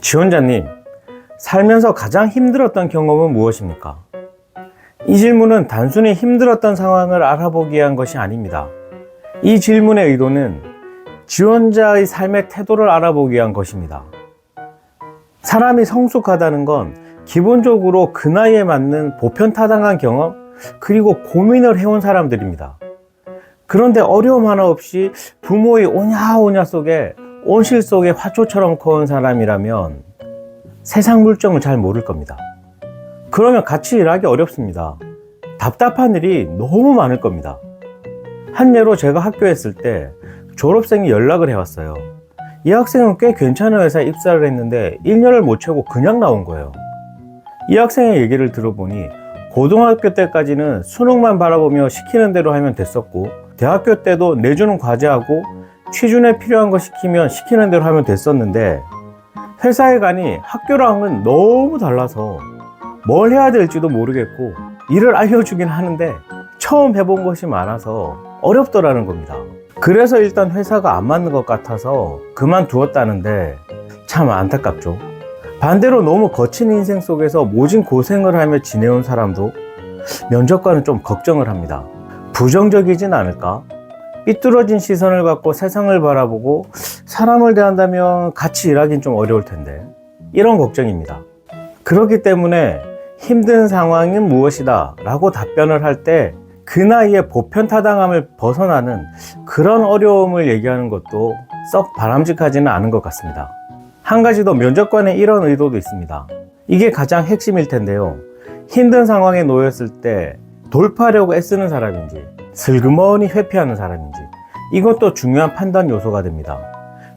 지원자님, 살면서 가장 힘들었던 경험은 무엇입니까? 이 질문은 단순히 힘들었던 상황을 알아보기 위한 것이 아닙니다. 이 질문의 의도는 지원자의 삶의 태도를 알아보기 위한 것입니다. 사람이 성숙하다는 건 기본적으로 그 나이에 맞는 보편타당한 경험, 그리고 고민을 해온 사람들입니다. 그런데 어려움 하나 없이 부모의 오냐오냐 속에 온실 속에 화초처럼 커온 사람이라면 세상 물정을 잘 모를 겁니다. 그러면 같이 일하기 어렵습니다. 답답한 일이 너무 많을 겁니다. 한 예로 제가 학교에 있을 때 졸업생이 연락을 해왔어요. 이 학생은 꽤 괜찮은 회사에 입사를 했는데 1년을 못 채우고 그냥 나온 거예요. 이 학생의 얘기를 들어보니 고등학교 때까지는 수능만 바라보며 시키는 대로 하면 됐었고 대학교 때도 내주는 과제하고 취준에 필요한 거 시키면 시키는 대로 하면 됐었는데 회사에 가니 학교랑은 너무 달라서 뭘 해야 될지도 모르겠고 일을 알려주긴 하는데 처음 해본 것이 많아서 어렵더라는 겁니다. 그래서 일단 회사가 안 맞는 것 같아서 그만두었다는데 참 안타깝죠. 반대로 너무 거친 인생 속에서 모진 고생을 하며 지내온 사람도 면접관은 좀 걱정을 합니다. 부정적이진 않을까? 삐뚤어진 시선을 갖고 세상을 바라보고 사람을 대한다면 같이 일하긴 좀 어려울 텐데. 이런 걱정입니다. 그렇기 때문에 힘든 상황은 무엇이다 라고 답변을 할 때 그 나이에 보편 타당함을 벗어나는 그런 어려움을 얘기하는 것도 썩 바람직하지는 않은 것 같습니다. 한 가지 더 면접관의 이런 의도도 있습니다. 이게 가장 핵심일 텐데요. 힘든 상황에 놓였을 때 돌파하려고 애쓰는 사람인지 슬그머니 회피하는 사람인지 이것도 중요한 판단 요소가 됩니다.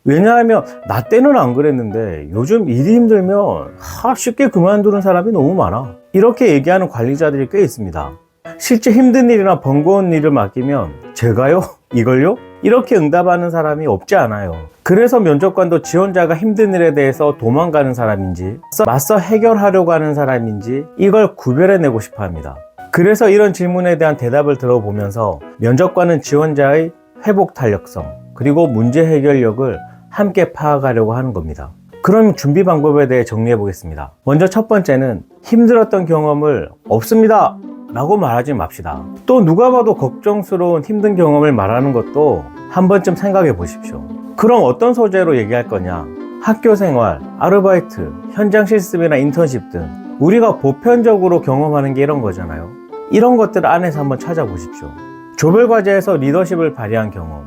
왜냐하면 나 때는 안 그랬는데 요즘 일이 힘들면 하, 쉽게 그만두는 사람이 너무 많아. 이렇게 얘기하는 관리자들이 꽤 있습니다. 실제 힘든 일이나 번거로운 일을 맡기면 제가요? 이걸요? 이렇게 응답하는 사람이 없지 않아요. 그래서 면접관도 지원자가 힘든 일에 대해서 도망가는 사람인지 맞서 해결하려고 하는 사람인지 이걸 구별해내고 싶어 합니다. 그래서 이런 질문에 대한 대답을 들어보면서 면접관은 지원자의 회복 탄력성 그리고 문제 해결력을 함께 파악하려고 하는 겁니다. 그럼 준비 방법에 대해 정리해 보겠습니다. 먼저 첫 번째는 힘들었던 경험을 없습니다. 라고 말하지 맙시다. 또 누가 봐도 걱정스러운 힘든 경험을 말하는 것도 한 번쯤 생각해 보십시오. 그럼 어떤 소재로 얘기할 거냐? 학교 생활, 아르바이트, 현장 실습이나 인턴십 등 우리가 보편적으로 경험하는 게 이런 거잖아요. 이런 것들 안에서 한번 찾아보십시오. 조별 과제에서 리더십을 발휘한 경험,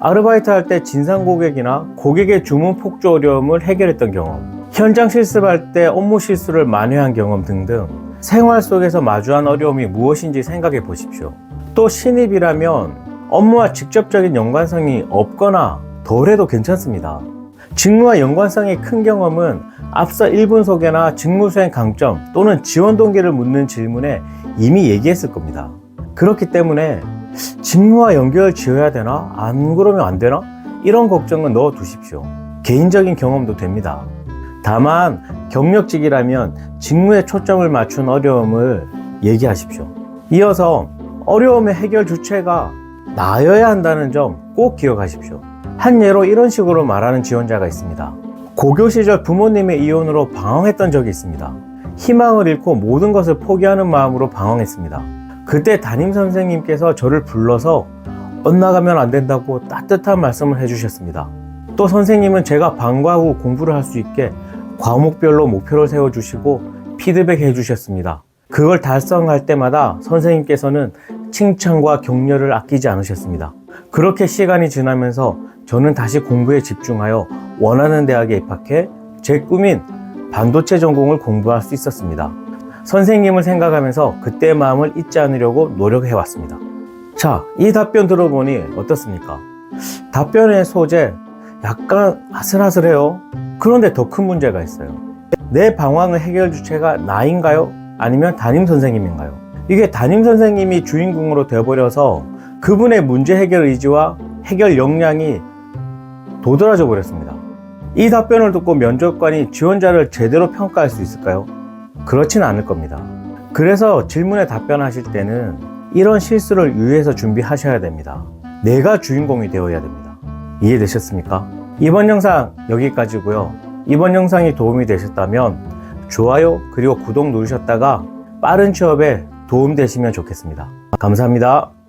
아르바이트 할 때 진상 고객이나 고객의 주문 폭주 어려움을 해결했던 경험, 현장 실습할 때 업무 실수를 만회한 경험 등등 생활 속에서 마주한 어려움이 무엇인지 생각해 보십시오. 또 신입이라면 업무와 직접적인 연관성이 없거나 덜해도 괜찮습니다. 직무와 연관성이 큰 경험은 앞서 1분 소개나 직무 수행 강점 또는 지원 동기를 묻는 질문에 이미 얘기했을 겁니다. 그렇기 때문에 직무와 연결 지어야 되나? 안 그러면 안 되나? 이런 걱정은 넣어 두십시오. 개인적인 경험도 됩니다. 다만 경력직이라면 직무에 초점을 맞춘 어려움을 얘기하십시오. 이어서 어려움의 해결 주체가 나여야 한다는 점 꼭 기억하십시오. 한 예로 이런 식으로 말하는 지원자가 있습니다. 고교 시절 부모님의 이혼으로 방황했던 적이 있습니다. 희망을 잃고 모든 것을 포기하는 마음으로 방황했습니다. 그때 담임 선생님께서 저를 불러서 엇나가면 안 된다고 따뜻한 말씀을 해주셨습니다. 또 선생님은 제가 방과 후 공부를 할 수 있게 과목별로 목표를 세워주시고 피드백해 주셨습니다. 그걸 달성할 때마다 선생님께서는 칭찬과 격려를 아끼지 않으셨습니다. 그렇게 시간이 지나면서 저는 다시 공부에 집중하여 원하는 대학에 입학해 제 꿈인 반도체 전공을 공부할 수 있었습니다. 선생님을 생각하면서 그때의 마음을 잊지 않으려고 노력해 왔습니다. 자, 이 답변 들어보니 어떻습니까? 답변의 소재 약간 아슬아슬해요. 그런데 더 큰 문제가 있어요. 내 방황의 해결 주체가 나인가요? 아니면 담임 선생님인가요? 이게 담임 선생님이 주인공으로 되어버려서 그분의 문제 해결 의지와 해결 역량이 도드라져 버렸습니다. 이 답변을 듣고 면접관이 지원자를 제대로 평가할 수 있을까요? 그렇진 않을 겁니다. 그래서 질문에 답변하실 때는 이런 실수를 유의해서 준비하셔야 됩니다. 내가 주인공이 되어야 됩니다. 이해되셨습니까? 이번 영상 여기까지고요. 이번 영상이 도움이 되셨다면 좋아요 그리고 구독 누르셨다가 빠른 취업에 도움 되시면 좋겠습니다. 감사합니다.